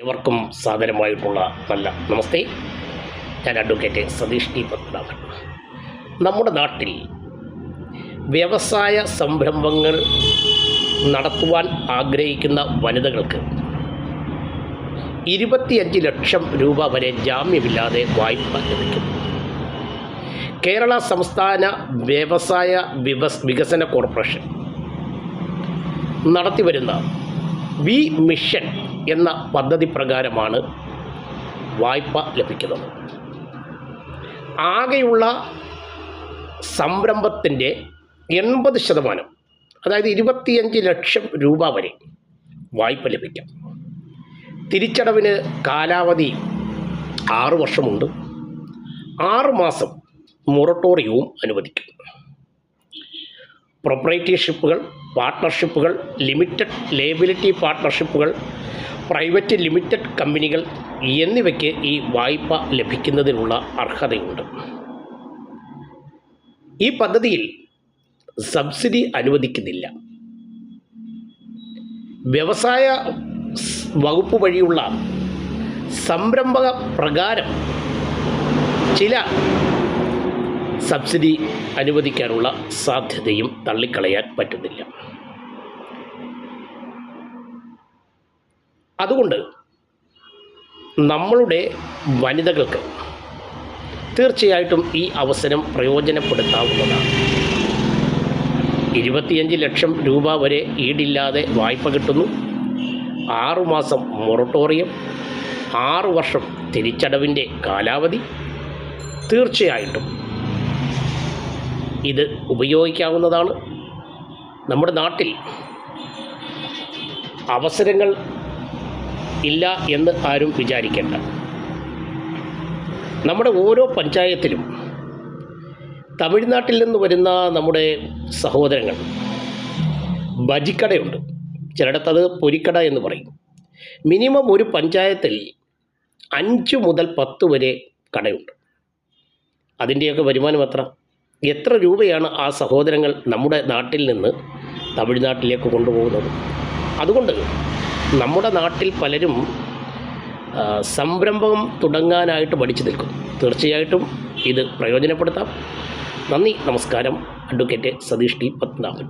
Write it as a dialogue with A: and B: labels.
A: ഏവർക്കും സാദരമായിട്ടുള്ള നല്ല നമസ്തേ. ഞാൻ അഡ്വക്കേറ്റ് സതീഷ് ടി പത്മനാഭൻ. നമ്മുടെ നാട്ടിൽ വ്യവസായ സംരംഭങ്ങൾ നടത്തുവാൻ ആഗ്രഹിക്കുന്ന വനിതകൾക്ക് ഇരുപത്തിയഞ്ച് ലക്ഷം രൂപ വരെ ജാമ്യമില്ലാതെ വായ്പ ലഭിക്കും. കേരള സംസ്ഥാന വ്യവസായ വികസ് വികസന കോർപ്പറേഷൻ നടത്തിവരുന്ന വി മിഷൻ എന്ന പദ്ധതി പ്രകാരമാണ് വായ്പ ലഭിക്കുന്നത്. ആകെയുള്ള സംരംഭത്തിന്റെ എൺപത് ശതമാനം അതായത് ഇരുപത്തിയഞ്ച് ലക്ഷം രൂപ വരെ വായ്പ ലഭിക്കാം. തിരിച്ചടവിന് കാലാവധി ആറ് വർഷമുണ്ട്. ആറ് മാസം മൊറട്ടോറിയവും അനുവദിക്കും. പ്രൊപ്പറേറ്റർഷിപ്പുകൾ പാർട്ട്ണർഷിപ്പുകൾ ലിമിറ്റഡ് ലേബിലിറ്റി പാർട്ട്ണർഷിപ്പുകൾ പ്രൈവറ്റ് ലിമിറ്റഡ് കമ്പനികൾ എന്നിവയ്ക്ക് ഈ വായ്പ ലഭിക്കുന്നതിനുള്ള അർഹതയുണ്ട്. ഈ പദ്ധതിയിൽ സബ്സിഡി അനുവദിക്കുന്നില്ല. വ്യവസായ വകുപ്പ് വഴിയുള്ള സംരംഭക പ്രകാരം ചില സബ്സിഡി അനുവദിക്കാനുള്ള സാധ്യതയും തള്ളിക്കളയാൻ പറ്റുന്നില്ല. അതുകൊണ്ട് നമ്മളുടെ വനിതകൾക്ക് തീർച്ചയായിട്ടും ഈ അവസരം പ്രയോജനപ്പെടുത്താവുന്നതാണ്. ഇരുപത്തിയഞ്ച് ലക്ഷം രൂപ വരെ ഈടില്ലാതെ വായ്പ കിട്ടുന്നു. ആറുമാസം മൊറട്ടോറിയം ആറു വർഷം തിരിച്ചടവിന്റെ കാലാവധി. തീർച്ചയായിട്ടും ഇത് ഉപയോഗിക്കാവുന്നതാണ്. നമ്മുടെ നാട്ടിൽ അവസരങ്ങൾ ഇല്ല എന്ന് ആരും വിചാരിക്കേണ്ട. നമ്മുടെ ഓരോ പഞ്ചായത്തിലും തമിഴ്നാട്ടിൽ നിന്ന് വരുന്ന നമ്മുടെ സഹോദരങ്ങൾ ബജിക്കടയുണ്ട് ചിലയിടത്തത് പൊരിക്കട എന്ന് പറയും. മിനിമം ഒരു പഞ്ചായത്തിൽ അഞ്ച് മുതൽ പത്ത് വരെ കടയുണ്ട്. അതിന്റെയൊക്കെ വരുമാനം എത്ര? എത്ര രൂപയാണ് ആ സഹോദരങ്ങൾ നമ്മുടെ നാട്ടിൽ നിന്ന് തമിഴ്നാട്ടിലേക്ക് കൊണ്ടുപോകുന്നത്? അതുകൊണ്ട് നമ്മുടെ നാട്ടിൽ പലരും സംരംഭം തുടങ്ങാനായിട്ട് പഠിച്ചു നിൽക്കും. തീർച്ചയായിട്ടും ഇത് പ്രയോജനപ്പെടുത്താം. നന്ദി നമസ്കാരം. Advocate Satish T Padmanabhan.